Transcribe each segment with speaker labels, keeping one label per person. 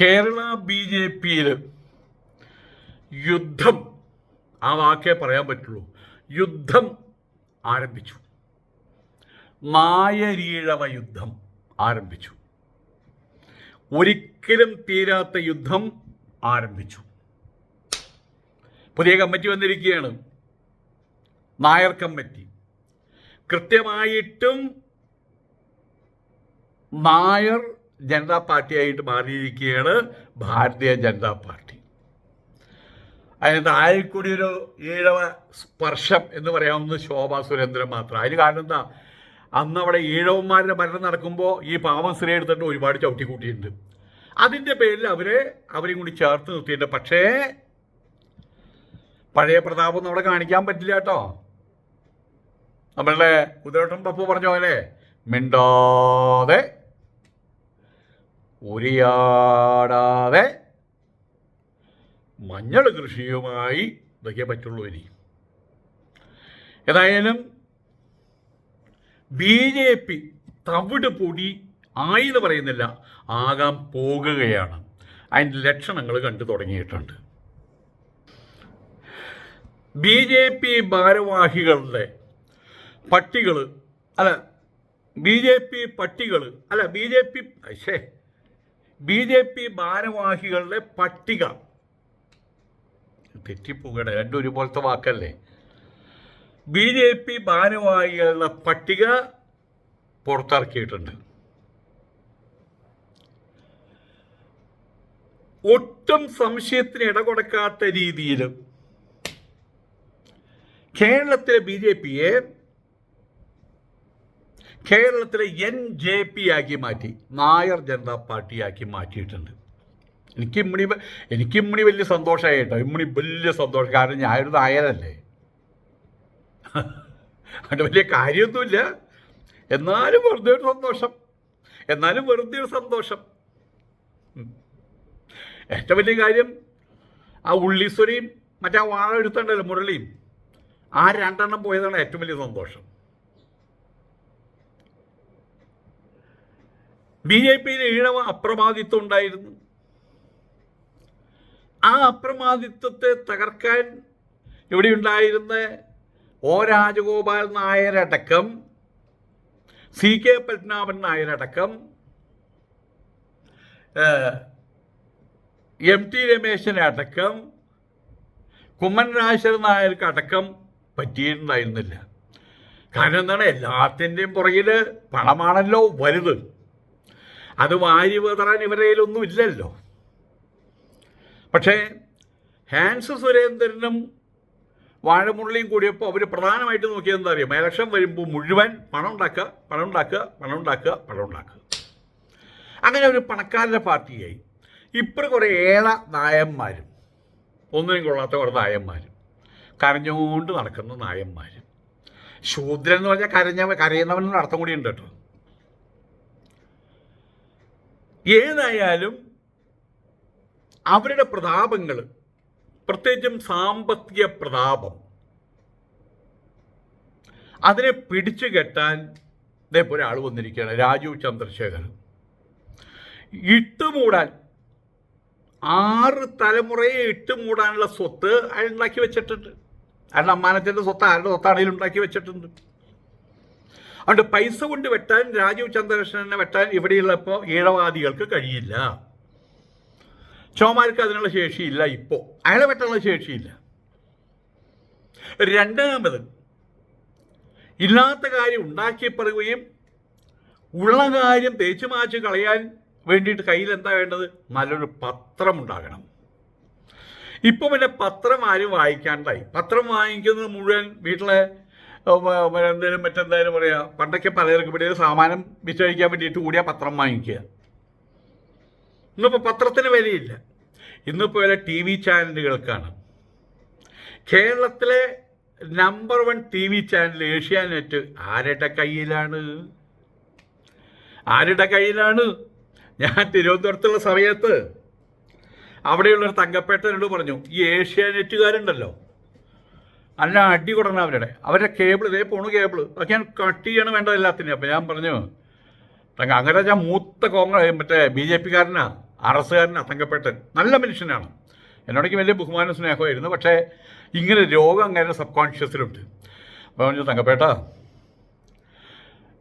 Speaker 1: Kerala B J പിയിൽ യുദ്ധം ആ വാക്കേ പറയാൻ പറ്റുള്ളൂ. യുദ്ധം ആരംഭിച്ചു. മായരീഴവ യുദ്ധം ആരംഭിച്ചു. ഒരിക്കലും തീരാത്ത യുദ്ധം ആരംഭിച്ചു. പുതിയ കമ്മിറ്റി വന്നിരിക്കുകയാണ്. നായർ കമ്മിറ്റി. കൃത്യമായിട്ടും നായർ ജനതാ പാർട്ടിയായിട്ട് മാറിയിരിക്കുകയാണ് ഭാരതീയ ജനതാ പാർട്ടി. അതിനകത്ത് ആരിൽ കൂടി ഒരു ഈഴവ സ്പർശം എന്ന് പറയാവുന്നത് ശോഭാ സുരേന്ദ്രൻ മാത്രം. അതിന് കാരണം എന്താ? അന്ന് അവിടെ ഈഴവന്മാരുടെ മരണം നടക്കുമ്പോൾ ഈ പാവം സ്ത്രീ എടുത്തിട്ട് ഒരുപാട് ചവിട്ടി കൂട്ടിയിട്ടുണ്ട് അതിന്റെ പേരിൽ അവരെ അവരെയും കൂടി ചേർത്ത് നിർത്തിയിട്ടുണ്ട്. പക്ഷേ പഴയ പ്രതാപം അവിടെ കാണിക്കാൻ പറ്റില്ല കേട്ടോ. നമ്മളുടെ കുതിരോട്ടം പപ്പു പറഞ്ഞ പോലെ മിണ്ടാതെ ഉരിയാടാതെ മഞ്ഞൾ കൃഷിയുമായി ഇതൊക്കെ പറ്റുള്ളൂ ഇനി. ഏതായാലും ബി ജെ പി തവിട് പൊടി ആയി എന്ന് പറയുന്നില്ല ആകാൻ പോകുകയാണ്. അതിന്റെ ലക്ഷണങ്ങൾ കണ്ടു തുടങ്ങിയിട്ടുണ്ട്. ബി ജെ പി ഭാരവാഹികളുടെ പട്ടികൾ അല്ല ബി ജെ പി പട്ടികൾ അല്ല ബി ജെ പി ശേ ബി ജെ പി ഭാരവാഹികളുടെ പട്ടിക. തെറ്റിപ്പോകണ രണ്ടും ഒരുപോലത്തെ വാക്കല്ലേ. ബി ജെ പി ഭാരവാഹികളുടെ പട്ടിക പുറത്തിറക്കിയിട്ടുണ്ട്. ഒട്ടും സംശയത്തിന് ഇടകൊടുക്കാത്ത രീതിയിൽ കേരളത്തിലെ ബി ജെ പിയെ കേരളത്തിലെ എൻ ജെ പി ആക്കി മാറ്റി നായർ ജനതാ പാർട്ടിയാക്കി മാറ്റിയിട്ടുണ്ട്. എനിക്ക് ഇമ്മണി എനിക്ക് ഇമ്മണി വലിയ സന്തോഷമായി കേട്ടോ. ഇമ്മണി വലിയ സന്തോഷം. കാരണം ഞാനൊരു നായരല്ലേ. അത് വലിയ കാര്യമൊന്നുമില്ല. എന്നാലും വെറുതെ ഒരു സന്തോഷം. എന്നാലും വെറുതെ ഒരു സന്തോഷം. ഏറ്റവും വലിയ കാര്യം ആ ഉള്ളീശ്വരിയും മറ്റേ വാഴ എടുത്തുണ്ടല്ലോ മുരളിയും. ആ രണ്ടെണ്ണം പോയതാണ് ഏറ്റവും വലിയ സന്തോഷം. ബി ജെ പിയിൽ ഈഴവ അപ്രമാദിത്വം ഉണ്ടായിരുന്നു. ആ അപ്രമാദിത്വത്തെ തകർക്കാൻ ഇവിടെ ഉണ്ടായിരുന്ന ഒ രാജഗോപാൽ നായരടക്കം സി കെ പത്മനാഭൻ നായരടക്കം എം ടി രമേശനടക്കം കുമ്മൻ രാജശേഖരൻ നായർക്ക് അടക്കം പറ്റിയിട്ടുണ്ടായിരുന്നില്ല. കാരണം എന്താണ്? എല്ലാത്തിന്റെയും പുറകിൽ പണമാണല്ലോ വലുത്. അത് വാരി വേതറാൻ ഇവരുടെ കയ്യിലൊന്നും ഇല്ലല്ലോ. പക്ഷേ ഹാൻസ് സുരേന്ദ്രനും വാഴമുള്ളിയും കൂടിയപ്പോൾ അവർ പ്രധാനമായിട്ട് നോക്കിയത് എന്താ അറിയാം? ഇലക്ഷൻ വരുമ്പോൾ മുഴുവൻ പണം ഉണ്ടാക്കുക പണം ഉണ്ടാക്കുക പണം ഉണ്ടാക്കുക പണം ഉണ്ടാക്കുക അങ്ങനെ ഒരു പണക്കാരുടെ പാർട്ടിയായി. ഇപ്പം കുറേ ഏഴ നായന്മാരും ഒന്നിനും കൊള്ളാത്ത കുറേ നായന്മാരും കരഞ്ഞുകൊണ്ട് നടക്കുന്ന നായന്മാരും. ശൂദ്രൻ എന്ന് പറഞ്ഞാൽ കരഞ്ഞ കരയുന്നവനും അർത്ഥം കൂടി ഉണ്ട് കേട്ടോ. ഏതായാലും അവരുടെ പ്രതാപങ്ങൾ പ്രത്യേകിച്ചും സാമ്പത്തിക പ്രതാപം അതിനെ പിടിച്ചു കെട്ടാൻ ഇതേപോലെ ഒരാൾ വന്നിരിക്കുകയാണ് രാജീവ് ചന്ദ്രശേഖർ ഇട്ടുമൂടാൻ ആറ് തലമുറയെ ഇട്ടുമൂടാനുള്ള സ്വത്ത് അയാൾ ഉണ്ടാക്കി വെച്ചിട്ടുണ്ട്. അയാളുടെ അമ്മാനത്തിന്റെ സ്വത്ത് ആരുടെ സ്വത്താണെങ്കിലും ഉണ്ടാക്കി വെച്ചിട്ടുണ്ട്. അതുകൊണ്ട് പൈസ കൊണ്ട് വെട്ടാൻ രാജീവ് ചന്ദ്രകൃഷ്ണനെ വെട്ടാൻ ഇവിടെയുള്ളപ്പോൾ ഈഴവാദികൾക്ക് കഴിയില്ല. ചോമാർക്ക് അതിനുള്ള ശേഷിയില്ല ഇപ്പോൾ അയാളെ വെട്ടാനുള്ള ശേഷിയില്ല. രണ്ടാമത് ഇല്ലാത്ത കാര്യം ഉണ്ടാക്കി പറയുകയും ഉള്ള കാര്യം തേച്ചു മാച്ച് കളയാൻ വേണ്ടിയിട്ട് കയ്യിൽ എന്താ വേണ്ടത്? നല്ലൊരു പത്രം ഉണ്ടാകണം. ഇപ്പം പിന്നെ പത്രം ആരും വായിക്കാണ്ടായി. പത്രം വാങ്ങിക്കുന്നത് മുഴുവൻ വീട്ടിലെ എന്തെങ്കിലും മറ്റെന്തായാലും പറയാ പണ്ടൊക്കെ ഇവിടെ ഒരു സാമാനം വിറ്റഴിക്കാൻ വേണ്ടിയിട്ട് കൂടിയാ പത്രം വാങ്ങിക്കുക. ഇന്നിപ്പോൾ പത്രത്തിന് വിലയില്ല. ഇന്നിപ്പോൾ വില ടി വി ചാനലുകൾക്കാണ് കേരളത്തിലെ number one T V channel Asianet ആരുടെ കയ്യിലാണ്? ആരുടെ കയ്യിലാണ്? ഞാൻ തിരുവനന്തപുരത്തുള്ള സമയത്ത് അവിടെയുള്ളൊരു തങ്കപ്പേട്ടനോട് പറഞ്ഞു ഈ ഏഷ്യാനെറ്റുകാരുണ്ടല്ലോ അല്ല അടി കൊടുക്കണം അവരുടെ. അവരുടെ കേബിൾ ഇതേ പോണു കേബിൾ അതൊക്കെ ഞാൻ കട്ട് ചെയ്യണം വേണ്ടത് എല്ലാത്തിനും അപ്പം ഞാൻ പറഞ്ഞു തങ്ക അങ്ങനെ ഞാൻ മൂത്ത കോൺഗ്രസ് മറ്റേ ബി ജെ പിക്കാരനാ ആർ എസ്സുകാരൻ അത്തങ്കപ്പെട്ടൻ നല്ല മനുഷ്യനാണ്. എന്നോടേക്ക് വലിയ ബഹുമാന സ്നേഹമായിരുന്നു പക്ഷേ ഇങ്ങനെ രോഗം അങ്ങനെ സബ് കോൺഷ്യസിലുണ്ട് അപ്പോൾ പറഞ്ഞു തങ്കപ്പേട്ട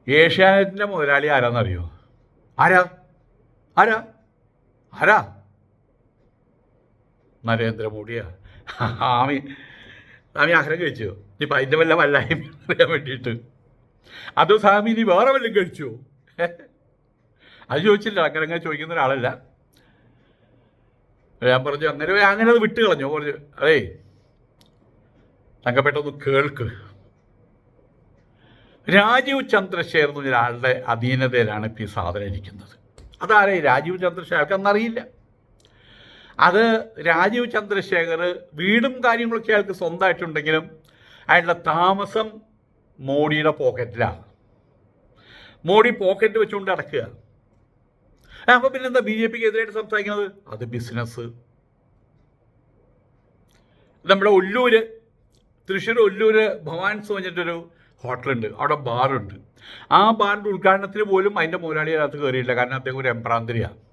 Speaker 1: ഏഷ്യാനെറ്റിന്റെ മുതലാളി ആരാന്നറിയോ? ആരാ? ആരാ? ആരാ? നരേന്ദ്രമോദിയാ. ആമി സ്വാമി ആഹാരം കഴിച്ചോ? ഇനി അതിന്റെ വല്ല വല്ലായ്മ അറിയാൻ വേണ്ടിയിട്ട്. അതോ സ്വാമി ഇനി വേറെ വല്ലതും കഴിച്ചോ? അത് ചോദിച്ചില്ല. അങ്ങനെ അങ്ങനെ ചോദിക്കുന്ന ഒരാളല്ല. ഞാൻ പറഞ്ഞു അങ്ങനെ അങ്ങനെ അത് വിട്ട് കളഞ്ഞു. പറഞ്ഞു അതേ തങ്കപ്പെട്ടൊന്ന് കേൾക്ക്. രാജീവ് ചന്ദ്രശേഖർ എന്ന് ഒരാളുടെ അധീനതയിലാണ് ഇപ്പം ഈ സാധനം ഇരിക്കുന്നത്. അതാരേ രാജീവ് ചന്ദ്രശേഖർക്ക് അന്നറിയില്ല അത് രാജീവ് ചന്ദ്രശേഖർ വീടും കാര്യങ്ങളൊക്കെ അയാൾക്ക് സ്വന്തമായിട്ടുണ്ടെങ്കിലും അയാളുടെ താമസം മോഡിയുടെ പോക്കറ്റിലാണ്. മോഡി പോക്കറ്റ് വെച്ചുകൊണ്ട് അടക്കുക അപ്പോൾ പിന്നെന്താ ബി ജെ പിക്ക് എതിരായിട്ട് സംസാരിക്കുന്നത്? അത് ബിസിനസ്. നമ്മുടെ ഒല്ലൂര് തൃശ്ശൂർ ഒല്ലൂര് ഭവാൻസ് പറഞ്ഞിട്ടൊരു ഹോട്ടലുണ്ട്. അവിടെ ബാറുണ്ട്. ആ ബാറിന്റെ ഉദ്ഘാടനത്തിന് പോലും അതിന്റെ മുതലാളി അതിനകത്ത് കയറിയില്ല കാരണം അദ്ദേഹം ഒരു എംപ്രാന്തരിയാണ്.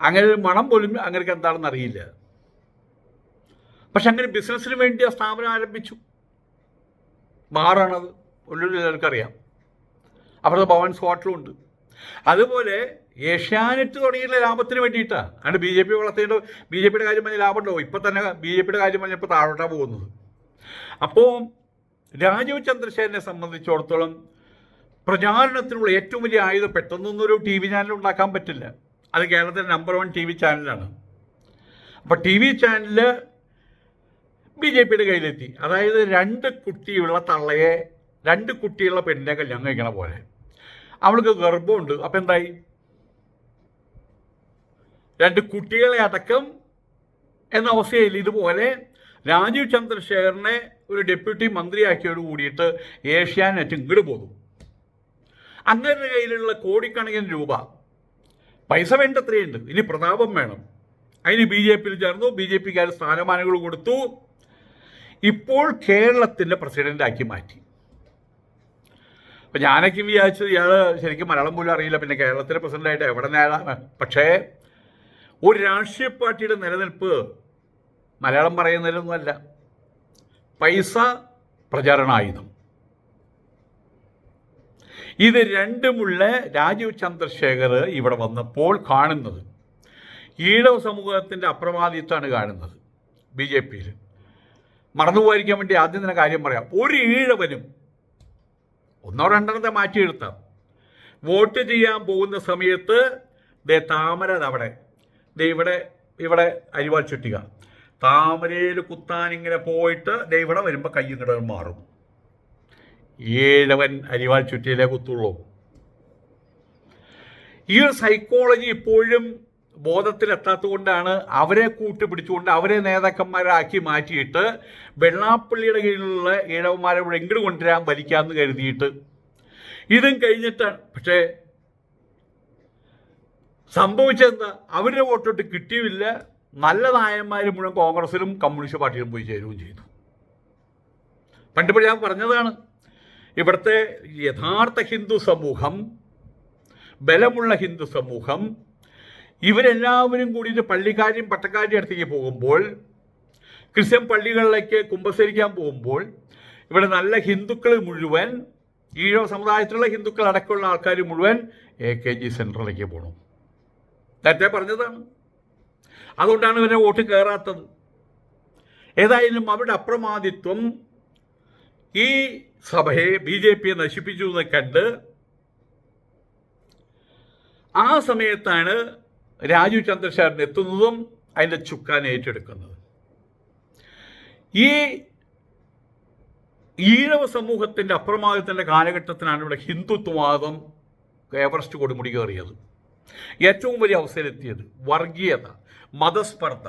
Speaker 1: അങ്ങനെ ഒരു മണം പോലും അങ്ങനെ എന്താണെന്ന് അറിയില്ല. പക്ഷെ അങ്ങനെ ബിസിനസ്സിന് വേണ്ടി ആ സ്ഥാപനം ആരംഭിച്ചു. ബാറാണത് ഉള്ളിൽ എല്ലാവർക്കറിയാം. അവിടുത്തെ ഭവൻസ് ഹോട്ടലും ഉണ്ട്. അതുപോലെ ഏഷ്യാനെറ്റ് തുടങ്ങിയുള്ള ലാഭത്തിന് വേണ്ടിയിട്ടാണ് അതുകൊണ്ട് ബി ജെ പി വളർത്തേണ്ട ബി ജെ പിയുടെ കാര്യം പറഞ്ഞാൽ ലാഭം ഉണ്ടാവും ഇപ്പം തന്നെ ബി ജെ പിയുടെ കാര്യം പറഞ്ഞപ്പോൾ താഴോട്ടാണ് പോകുന്നത്. അപ്പോൾ രാജീവ് ചന്ദ്രശേഖരനെ സംബന്ധിച്ചിടത്തോളം പ്രചാരണത്തിനുള്ള ഏറ്റവും വലിയ ആയുധം പെട്ടെന്നൊന്നും ഒരു ടി വി ചാനൽ ഉണ്ടാക്കാൻ പറ്റില്ല. അത് കേരളത്തിലെ നമ്പർ വൺ ടി വി ചാനലാണ് അപ്പോൾ T V channel B J പിയുടെ കയ്യിലെത്തി. അതായത് രണ്ട് കുട്ടിയുള്ള തള്ളയെ രണ്ട് കുട്ടിയുള്ള പെണ്ണിനെ കല്യാണം കഴിക്കണ പോലെ. അവൾക്ക് ഗർഭമുണ്ട്. അപ്പം എന്തായി? രണ്ട് കുട്ടികളെ അടക്കം എന്ന അവസ്ഥയിൽ ഇതുപോലെ രാജീവ് ചന്ദ്രശേഖരനെ ഒരു ഡെപ്യൂട്ടി മന്ത്രിയാക്കിയോട് കൂടിയിട്ട് ഏഷ്യാനെറ്റ് ഇങ്ങോട്ട് പോകും അങ്ങനെ കയ്യിലുള്ള കോടിക്കണക്കിന് രൂപ പൈസ വേണ്ടത്രയുണ്ട് ഇനി പ്രതാപം വേണം. അതിന് ബി ജെ പിയിൽ ചേർന്നു. ബി ജെ പിക്കാർ സ്ഥാനമാനങ്ങൾ കൊടുത്തു. ഇപ്പോൾ കേരളത്തിന്റെ പ്രസിഡന്റാക്കി മാറ്റി. അപ്പം ഞാനൊക്കെ വിചാരിച്ചത് ഇയാൾ ശരിക്കും മലയാളം പോലും അറിയില്ല. പിന്നെ കേരളത്തിലെ പ്രസിഡന്റായിട്ട് എവിടെ നേടാ പക്ഷേ ഒരു രാഷ്ട്രീയ പാർട്ടിയുടെ നിലനിൽപ്പ് മലയാളം പറയുന്നതിലൊന്നുമല്ല. പൈസ പ്രചാരണായുധം. ഇത് രണ്ടുമുള്ള രാജീവ് ചന്ദ്രശേഖർ ഇവിടെ വന്നപ്പോൾ കാണുന്നത്. ഈഴവ സമൂഹത്തിന്റെ അപ്രമാദിത്വമാണ് കാണുന്നത് ബി ജെ പിയിൽ. മറന്നുപോയിരിക്കാൻ വേണ്ടി ആദ്യം തന്നെ കാര്യം പറയാം. ഒരു ഈഴവനും ഒന്നോ രണ്ടെണ്ണത്തെ മാറ്റി മാറ്റിയെടുത്താം വോട്ട് ചെയ്യാൻ പോകുന്ന സമയത്ത് ദേ താമര അവിടെ. ദേ ഇവിടെ ഇവിടെ അരിവാൾ ചുറ്റിക. താമരയിൽ കുത്താൻ ഇങ്ങനെ പോയിട്ട് ദേ ഇവിടെ വരുമ്പോൾ കയ്യും കിടന്ന് മാറും. ഏഴവൻ അരിവാൾ ചുറ്റിയിലേ കുത്തുള്ളൂ. ഈ ഒരു സൈക്കോളജി ഇപ്പോഴും ബോധത്തിലെത്താത്തതുകൊണ്ടാണ് അവരെ കൂട്ടുപിടിച്ചുകൊണ്ട് അവരെ നേതാക്കന്മാരാക്കി മാറ്റിയിട്ട് വെള്ളാപ്പള്ളിയുടെ കീഴിലുള്ള ഏഴവന്മാരെ ഇവിടെ എങ്കിലും കൊണ്ടുവരാൻ വലിക്കാമെന്ന് കരുതിയിട്ട് ഇതും കഴിഞ്ഞിട്ടാണ്. പക്ഷേ സംഭവിച്ചെന്താ അവരുടെ വോട്ടോട്ട് കിട്ടിയുമില്ല നല്ല നായന്മാർ മുഴുവൻ കോൺഗ്രസിലും കമ്മ്യൂണിസ്റ്റ് പാർട്ടിയിലും പോയി ചേരുകയും ചെയ്തു. പണ്ടിപ്പോൾ ഞാൻ പറഞ്ഞതാണ്. ഇവിടുത്തെ യഥാർത്ഥ ഹിന്ദു സമൂഹം ബലമുള്ള ഹിന്ദു സമൂഹം ഇവരെല്ലാവരും കൂടി പള്ളിക്കാരും പട്ടക്കാരും അടുത്തേക്ക് പോകുമ്പോൾ ക്രിസ്ത്യൻ പള്ളികളിലേക്ക് കുമ്പസരിക്കാൻ പോകുമ്പോൾ ഇവിടെ നല്ല ഹിന്ദുക്കൾ മുഴുവൻ ഈഴവ സമുദായത്തിലുള്ള ഹിന്ദുക്കൾ അടക്കമുള്ള ആൾക്കാർ മുഴുവൻ എ കെ ജി സെന്ററിലേക്ക് പോകണം നേരത്തെ പറഞ്ഞതാണ്. അതുകൊണ്ടാണ് ഇവരെ വോട്ട് കയറാത്തത് ഏതായാലും അവരുടെ അപ്രമാദിത്വം ഈ സഭയെ ബി ജെ പിയെ നശിപ്പിച്ചു എന്ന് കണ്ട് ആ സമയത്താണ് രാജു ചന്ദ്രശേഖരൻ എത്തുന്നതും അതിന്റെ ചുക്കാൻ ഏറ്റെടുക്കുന്നത്. ഈ ഈഴവ സമൂഹത്തിന്റെ അപ്രമാദത്തിന്റെ കാലഘട്ടത്തിലാണ് ഇവിടെ ഹിന്ദുത്വവാദം എവറസ്റ്റ് കൊടുമുടി കയറിയത് ഏറ്റവും വലിയ അവസരമെത്തിയത് വർഗീയത മതസ്പർദ്ധ.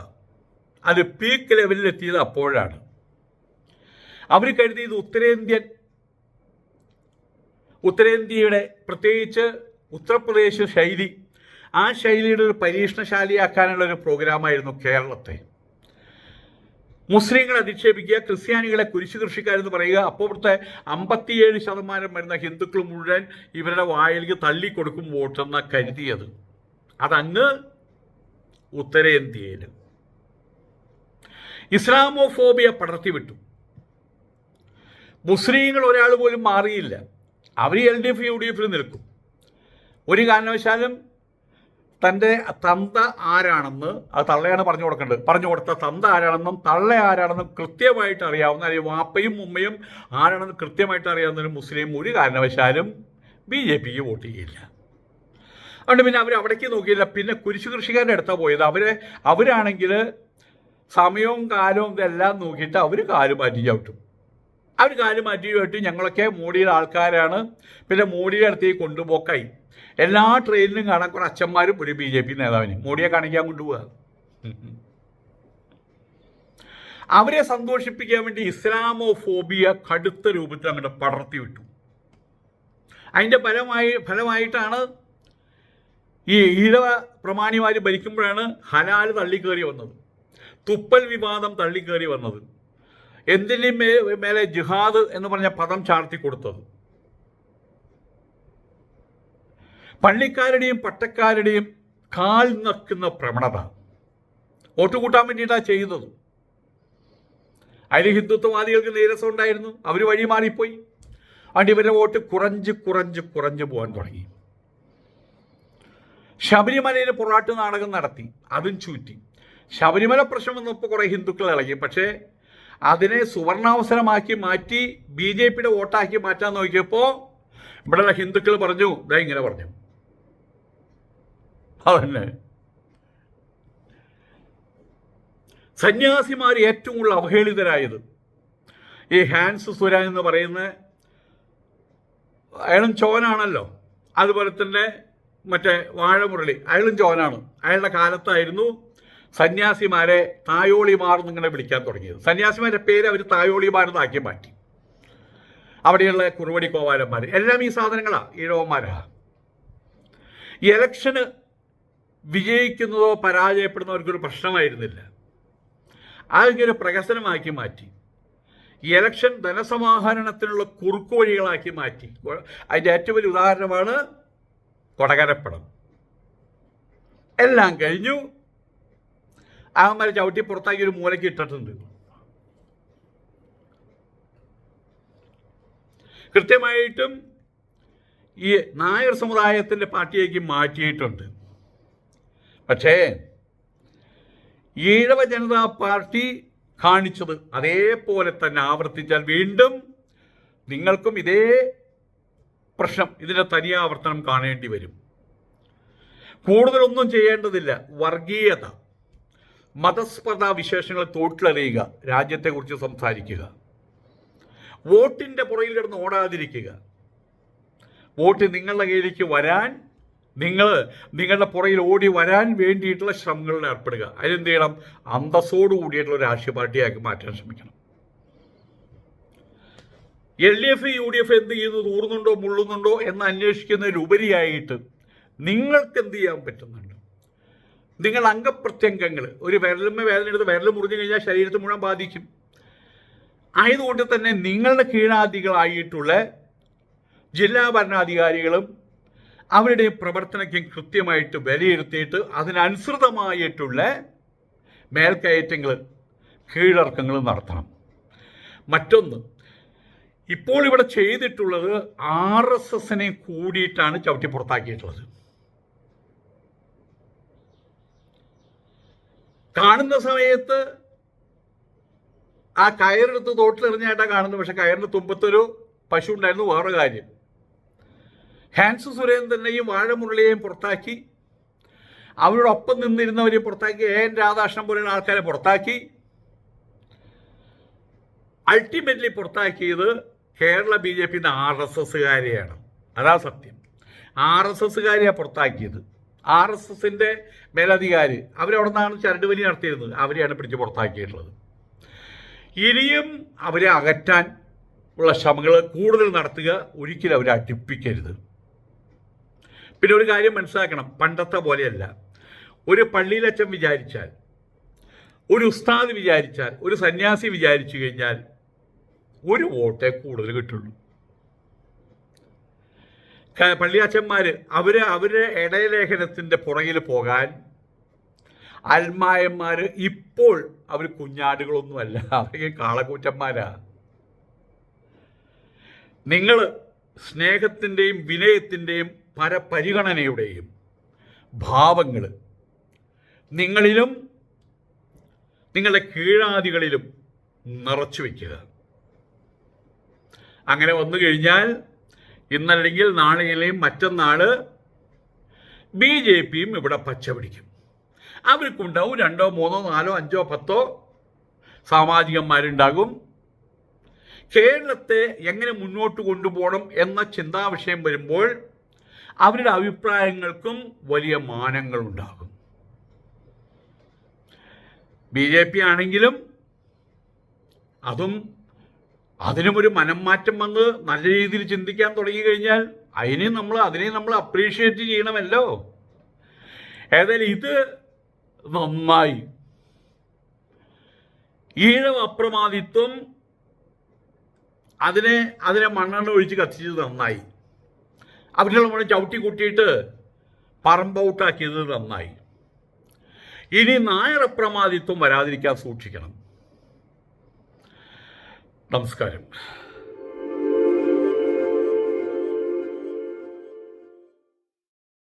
Speaker 1: അത് പീക്ക് ലെവലിൽ ലെവലിലെത്തിയത് അപ്പോഴാണ്. അവർ കരുതിയത് ഉത്തരേന്ത്യൻ ഉത്തരേന്ത്യയുടെ പ്രത്യേകിച്ച് ഉത്തർപ്രദേശ് ശൈലി. ആ ശൈലിയുടെ ഒരു പരീക്ഷണശാലിയാക്കാനുള്ള ഒരു പ്രോഗ്രാമായിരുന്നു കേരളത്തെ. മുസ്ലിങ്ങളെ അധിക്ഷേപിക്കുക ക്രിസ്ത്യാനികളെ കുരിശു കൃഷിക്കാരെന്ന് പറയുക അപ്പോൾ ഇവിടുത്തെ അമ്പത്തിയേഴ് ശതമാനം വരുന്ന ഹിന്ദുക്കൾ മുഴുവൻ ഇവരുടെ വായിലേക്ക് തള്ളിക്കൊടുക്കും വോട്ടെന്ന കരുതിയത്. അതങ്ങ് ഉത്തരേന്ത്യയിൽ ഇസ്ലാമോഫോബിയ പടർത്തി വിട്ടു മുസ്ലിങ്ങൾ ഒരാൾ പോലും മാറിയില്ല. അവർ L D F U D എഫിൽ നിൽക്കും. ഒരു കാരണവശാലും തന്റെ തന്ത ആരാണെന്ന് അത് തള്ളയാണ് പറഞ്ഞു കൊടുക്കേണ്ടത്. പറഞ്ഞു കൊടുത്ത തന്ത ആരാണെന്നും തള്ള ആരാണെന്നും കൃത്യമായിട്ട് അറിയാവുന്ന അല്ലെങ്കിൽ വാപ്പയും ഉമ്മയും ആരാണെന്ന് കൃത്യമായിട്ട് അറിയാവുന്ന ഒരു മുസ്ലിം ഒരു കാരണവശാലും ബി ജെ പിക്ക് വോട്ട് ചെയ്യില്ല. അതുകൊണ്ട് പിന്നെ അവർ അവിടേക്ക് നോക്കിയില്ല. പിന്നെ കുരിശു കൃഷിക്കാരുടെ അടുത്താണ് പോയത്. അവരെ അവരാണെങ്കിൽ സമയവും കാലവും ഇതെല്ലാം നോക്കിയിട്ട് അവർ കാൽ മാറ്റി ചവിട്ടും. അവർ മാറ്റി ചവിട്ടി ഞങ്ങളൊക്കെ മോഡിയുടെ ആൾക്കാരാണ്. പിന്നെ മോഡിയുടെ അടുത്തേക്ക് കൊണ്ടുപോക്കായി. എല്ലാ ട്രെയിനിലും കാണാൻ കുറേ അച്ഛന്മാരും ഒരു ബി ജെ പി നേതാവിനെ. മോഡിയെ കാണിക്കാൻ കൊണ്ടുപോവുക അവരെ സന്തോഷിപ്പിക്കാൻ വേണ്ടി ഇസ്ലാമോ ഫോബിയ കടുത്ത രൂപത്തിൽ അങ്ങോട്ട് പടർത്തി വിട്ടു. അതിന്റെ ഫലമായി ഫലമായിട്ടാണ് ഈ ഈഴവ പ്രമാണിമാർ ഭരിക്കുമ്പോഴാണ് ഹലാൽ തള്ളിക്കേറി വന്നത്. തുപ്പൽ വിവാദം തള്ളിക്കേറി വന്നത്. എന്തിനും മേലെ ജിഹാദ് എന്ന് പറഞ്ഞ പദം ചാർത്തി കൊടുത്തത്? പള്ളിക്കാരുടെയും പട്ടക്കാരുടെയും കാൽ നക്കുന്ന പ്രവണത. വോട്ട് കൂട്ടാൻ വേണ്ടിയിട്ടാണ് ചെയ്തത്. അതിൽ ഹിന്ദുത്വവാദികൾക്ക് നീരസം ഉണ്ടായിരുന്നു. അവർ വഴി മാറിപ്പോയി. അതുകൊണ്ട് ഇവരുടെ വോട്ട് കുറഞ്ഞ് കുറഞ്ഞ് കുറഞ്ഞ് പോകാൻ തുടങ്ങി. ശബരിമലയിൽ പൊറാട്ട് നാടകം നടത്തി. അതും ചൂറ്റി. ശബരിമല പ്രശ്നം വന്നപ്പോൾ കുറേ ഹിന്ദുക്കൾ ഇളകി. പക്ഷേ അതിനെ സുവർണാവസരമാക്കി മാറ്റി ബി ജെ പിയുടെ വോട്ടാക്കി മാറ്റാൻ നോക്കിയപ്പോൾ ഇവിടെയുള്ള ഹിന്ദുക്കൾ പറഞ്ഞു ഇവിടെ ഇങ്ങനെ പറഞ്ഞു. അതന്നെ. സന്യാസിമാർ ഏറ്റവും കൂടുതൽ അവഹേളിതരായത് ഈ ഹാൻസ് സുര എന്ന് പറയുന്ന അയാളും ചോനാണല്ലോ. അതുപോലെ തന്നെ മറ്റേ വാഴമുരളി അയാളും ചോനാണ്. അയാളുടെ കാലത്തായിരുന്നു സന്യാസിമാരെ തായോളിമാർ എന്നിങ്ങനെ വിളിക്കാൻ തുടങ്ങിയത്. സന്യാസിമാരുടെ പേര് അവർ തായോളിമാർ തായോളിമാരെന്നാക്കി മാറ്റി. അവിടെയുള്ള കുറുവടി കോവാലന്മാർ എല്ലാം ഈ സാധനങ്ങളാണ് ഈഴവന്മാരാ ഈ ഇലക്ഷന് വിജയിക്കുന്നതോ പരാജയപ്പെടുന്നവർക്കൊരു പ്രശ്നമായിരുന്നില്ല. അതിങ്ങനെ പ്രഹസനമാക്കി മാറ്റി. ഈ ഇലക്ഷൻ ധനസമാഹരണത്തിനുള്ള കുറുക്കു വഴികളാക്കി മാറ്റി. അതിന്റെ ഏറ്റവും വലിയ ഉദാഹരണമാണ് കൊടകരപ്പടം. എല്ലാം കഴിഞ്ഞു. അവന്മാരെ ചവിട്ടി പുറത്താക്കി ഒരു മൂലയ്ക്ക് ഇട്ടിട്ടുണ്ട്. കൃത്യമായിട്ടും ഈ നായർ സമുദായത്തിന്റെ പാർട്ടിയേക്ക് മാറ്റിയിട്ടുണ്ട്. പക്ഷേ ഈഴവ ജനതാ പാർട്ടി കാണിച്ചത് അതേപോലെ തന്നെ ആവർത്തിച്ചാൽ വീണ്ടും നിങ്ങൾക്കും ഇതേ പ്രശ്നം ഇതിന്റെ തനിയാവർത്തനം കാണേണ്ടി വരും. കൂടുതലൊന്നും ചെയ്യേണ്ടതില്ല. വർഗീയത. മതസ്പർദ്ധ വിശേഷങ്ങൾ തോട്ടിലറിയുക രാജ്യത്തെക്കുറിച്ച് സംസാരിക്കുക. വോട്ടിന്റെ പുറകിൽ കിടന്ന് ഓടാതിരിക്കുക. വോട്ട് നിങ്ങളുടെ കയ്യിലേക്ക് വരാൻ നിങ്ങൾ നിങ്ങളുടെ പുറയിൽ ഓടി വരാൻ വേണ്ടിയിട്ടുള്ള ശ്രമങ്ങളിൽ ഏർപ്പെടുക. അതിനെന്ത് ചെയ്യണം? അന്തസ്സോടു കൂടിയിട്ടുള്ള ഒരു രാഷ്ട്രീയ പാർട്ടിയാക്കി മാറ്റാൻ ശ്രമിക്കണം. L D F U D F എന്ത് ചെയ്യുന്നു? തൂറുന്നുണ്ടോ മുള്ളുന്നുണ്ടോ എന്ന് അന്വേഷിക്കുന്നതിലുപരിയായിട്ട് നിങ്ങൾക്ക് എന്ത് ചെയ്യാൻ പറ്റുന്നുണ്ട്? നിങ്ങൾ അംഗപ്രത്യംഗങ്ങൾ. ഒരു വിരലുമ്മ വേദന എടുത്ത് വിരൽ മുറിഞ്ഞു കഴിഞ്ഞാൽ ശരീരത്തെ മുഴുവൻ ബാധിക്കും. ആയതുകൊണ്ട് തന്നെ നിങ്ങളുടെ കീഴാദികളായിട്ടുള്ള ജില്ലാ ഭരണാധികാരികളും അവരുടെ പ്രവർത്തനയ്ക്കും കൃത്യമായിട്ട് വിലയിരുത്തിയിട്ട് അതിനനുസൃതമായിട്ടുള്ള മേൽക്കയറ്റങ്ങൾ കീഴടക്കങ്ങൾ നടത്തണം. മറ്റൊന്ന് ഇപ്പോൾ ഇവിടെ ചെയ്തിട്ടുള്ളത് ആർ എസ് എസിനെ കൂടിയിട്ടാണ് ചവിട്ടി പുറത്താക്കിയിട്ടുള്ളത്. കാണുന്ന സമയത്ത് ആ കയറെടുത്ത് തോട്ടിലെറിഞ്ഞായിട്ടാണ് കാണുന്നത്. പക്ഷെ കയറിന്റെ തുമ്പത്തൊരു പശു ഉണ്ടായിരുന്നു വേറെ കാര്യം. ഹാൻസ് സുരേന്ദ്രനെയും വാഴമുരളിയെയും പുറത്താക്കി. അവരോടൊപ്പം നിന്നിരുന്നവരെ പുറത്താക്കി. എ എൻ രാധാകൃഷ്ണൻ പോലെയുള്ള ആൾക്കാരെ പുറത്താക്കി. അൾട്ടിമേറ്റ്ലി പുറത്താക്കിയത് കേരള ബി ജെ പിന്നെ ആർ എസ് എസ്സുകാരെയാണ്. അതാ സത്യം. ആർ എസ് എസ്സുകാരെയാണ് പുറത്താക്കിയത്. ആർ എസ് എസിന്റെ മേലധികാരി. അവരവിടെ നിന്നാണ് ചരടുവലി നടത്തിയിരുന്നത്. അവരെയാണ് പിടിച്ച് പുറത്താക്കിയിട്ടുള്ളത്. ഇനിയും അവരെ അകറ്റാൻ ഉള്ള ശ്രമങ്ങൾ കൂടുതൽ നടത്തുക ഒരിക്കലും അവരെ അടുപ്പിക്കരുത്. പിന്നെ ഒരു കാര്യം മനസ്സിലാക്കണം. പണ്ടത്തെ പോലെയല്ല. ഒരു പള്ളിയിലച്ചൻ വിചാരിച്ചാൽ ഒരു ഉസ്താദ് വിചാരിച്ചാൽ ഒരു സന്യാസി വിചാരിച്ചു കഴിഞ്ഞാൽ ഒരു വോട്ടേ കൂടുതൽ കിട്ടുള്ളൂ. ക- അവർ അവരുടെ ഇടയലേഖനത്തിന്റെ പുറകിൽ പോകാൻ അൽമായന്മാർ ഇപ്പോൾ അവർ കുഞ്ഞാടുകളൊന്നുമല്ല അവർക്ക് കാളക്കൂറ്റന്മാരാ നിങ്ങൾ സ്നേഹത്തിന്റെയും വിനയത്തിന്റെയും പരപരിഗണനയുടെയും ഭാവങ്ങൾ നിങ്ങളിലും നിങ്ങളുടെ കീഴാദികളിലും നിറച്ചു വയ്ക്കുക അങ്ങനെ വന്നു കഴിഞ്ഞാൽ ഇന്നല്ലെങ്കിൽ നാളെയിലെയും മറ്റന്നാൾ ബി ജെ പിയും ഇവിടെ പച്ച പിടിക്കും അവർക്കുണ്ടാവും രണ്ടോ മൂന്നോ നാലോ അഞ്ചോ പത്തോ സാമാജികന്മാരുണ്ടാകും. കേരളത്തെ എങ്ങനെ മുന്നോട്ട് കൊണ്ടുപോകണം എന്ന ചിന്താവിഷയം വരുമ്പോൾ അവരുടെ അഭിപ്രായങ്ങൾക്കും വലിയ മാനങ്ങളുണ്ടാകും. ബി ജെ പി ആണെങ്കിലും അതും അതിനും ഒരു മനംമാറ്റം വന്ന് നല്ല രീതിയിൽ ചിന്തിക്കാൻ തുടങ്ങി കഴിഞ്ഞാൽ അതിനെ നമ്മൾ അതിനെ നമ്മൾ അപ്രീഷിയേറ്റ് ചെയ്യണമല്ലോ. ഏതായാലും ഇത് നന്നായി. ഈഴവ അപ്രമാദിത്വം അതിനെ അതിനെ മണ്ണെണ്ണ ഒഴിച്ച് കത്തിച്ചത് നന്നായി. അവരുടെ നമ്മൾ ചവിട്ടി കൂട്ടിയിട്ട് പറമ്പൗട്ടാക്കിയത് നന്നായി. ഇനി നായർ അപ്രമാദിത്വം വരാതിരിക്കാൻ സൂക്ഷിക്കണം. നമസ്കാരം.